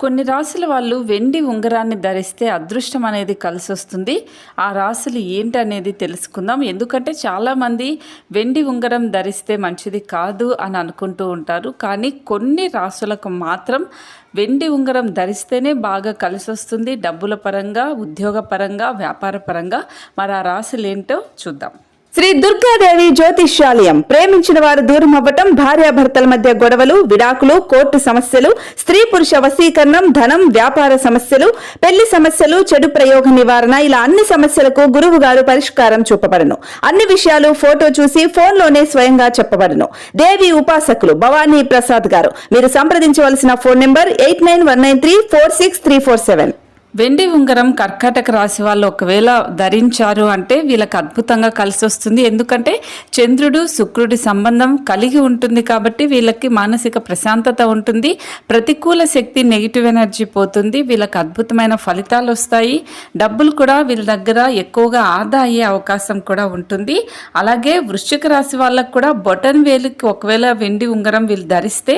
కొన్ని రాసుల వాళ్ళు వెండి ఉంగరాన్ని ధరిస్తే అదృష్టం అనేది కలిసి వస్తుంది ఆ రాసులు ఏంటి అనేది తెలుసుకుందాం. ఎందుకంటే చాలామంది వెండి ఉంగరం ధరిస్తే మంచిది కాదు అని అనుకుంటూ ఉంటారు. కానీ కొన్ని రాసులకు మాత్రం వెండి ఉంగరం ధరిస్తేనే బాగా కలిసి వస్తుంది డబ్బుల పరంగా ఉద్యోగ పరంగా వ్యాపార పరంగా. మరి ఆ రాసులు ఏంటో చూద్దాం. శ్రీ దుర్గాదేవి జ్యోతిష్యాలయం. ప్రేమించిన వారు దూరం అవ్వటం భార్యాభర్తల మధ్య గొడవలు విడాకులు కోర్టు సమస్యలు స్త్రీ పురుష వశీకరణం ధనం వ్యాపార సమస్యలు పెళ్ళి సమస్యలు చెడు ప్రయోగ నివారణ ఇలా అన్ని సమస్యలకు గురువు గారు పరిష్కారం చూపబడను. అన్ని విషయాలు ఫోటో చూసి ఫోన్లోనే స్వయంగా చెప్పబడను. దేవి ఉపాసకులు భవానీ ప్రసాద్ గారు. మీరు సంప్రదించవలసిన phone number eight nine one nine three four six three four seven. వెండి ఉంగరం కర్కాటక రాశి వాళ్ళు ఒకవేళ ధరించారు అంటే వీళ్ళకి అద్భుతంగా కలిసి వస్తుంది. ఎందుకంటే చంద్రుడు శుక్రుడి సంబంధం కలిగి ఉంటుంది కాబట్టి వీళ్ళకి మానసిక ప్రశాంతత ఉంటుంది. ప్రతికూల శక్తి నెగిటివ్ ఎనర్జీ పోతుంది. వీళ్ళకి అద్భుతమైన ఫలితాలు వస్తాయి. డబ్బులు కూడా వీళ్ళ దగ్గర ఎక్కువగా ఆదా అయ్యే అవకాశం కూడా ఉంటుంది. అలాగే వృశ్చిక రాశి వాళ్ళకు కూడా బొటన్ వేలుకి ఒకవేళ వెండి ఉంగరం వీళ్ళు ధరిస్తే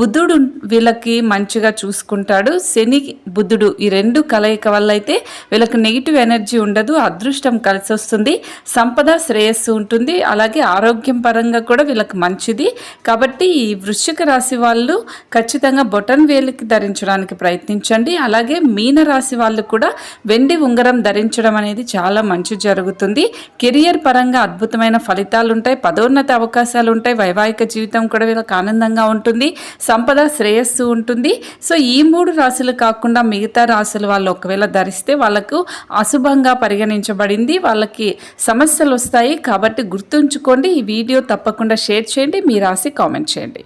బుద్ధుడు వీళ్ళకి మంచిగా చూసుకుంటాడు. శని బుద్ధుడు ఈ రెండు కలయిక వల్ల అయితే వీళ్ళకి నెగిటివ్ ఎనర్జీ ఉండదు అదృష్టం కలిసి వస్తుంది సంపద శ్రేయస్సు ఉంటుంది అలాగే ఆరోగ్యం పరంగా కూడా వీళ్ళకి మంచిది. కాబట్టి ఈ వృశ్చిక రాశి వాళ్ళు ఖచ్చితంగా బొటన్ వేలికి ధరించడానికి ప్రయత్నించండి. అలాగే మీన రాశి వాళ్ళు కూడా వెండి ఉంగరం ధరించడం అనేది చాలా మంచి జరుగుతుంది. కెరియర్ పరంగా అద్భుతమైన ఫలితాలు ఉంటాయి పదోన్నత అవకాశాలు ఉంటాయి వైవాహిక జీవితం కూడా వీళ్ళకి ఆనందంగా ఉంటుంది సంపద శ్రేయస్సు ఉంటుంది. సో ఈ మూడు రాశులు కాకుండా మిగతా రాశులు వాళ్ళు ఒకవేళ ధరిస్తే వాళ్ళకు అశుభంగా పరిగణించబడింది వాళ్ళకి సమస్యలు వస్తాయి కాబట్టి గుర్తుంచుకోండి. ఈ వీడియో తప్పకుండా షేర్ చేయండి. మీ రాసి కామెంట్ చేయండి.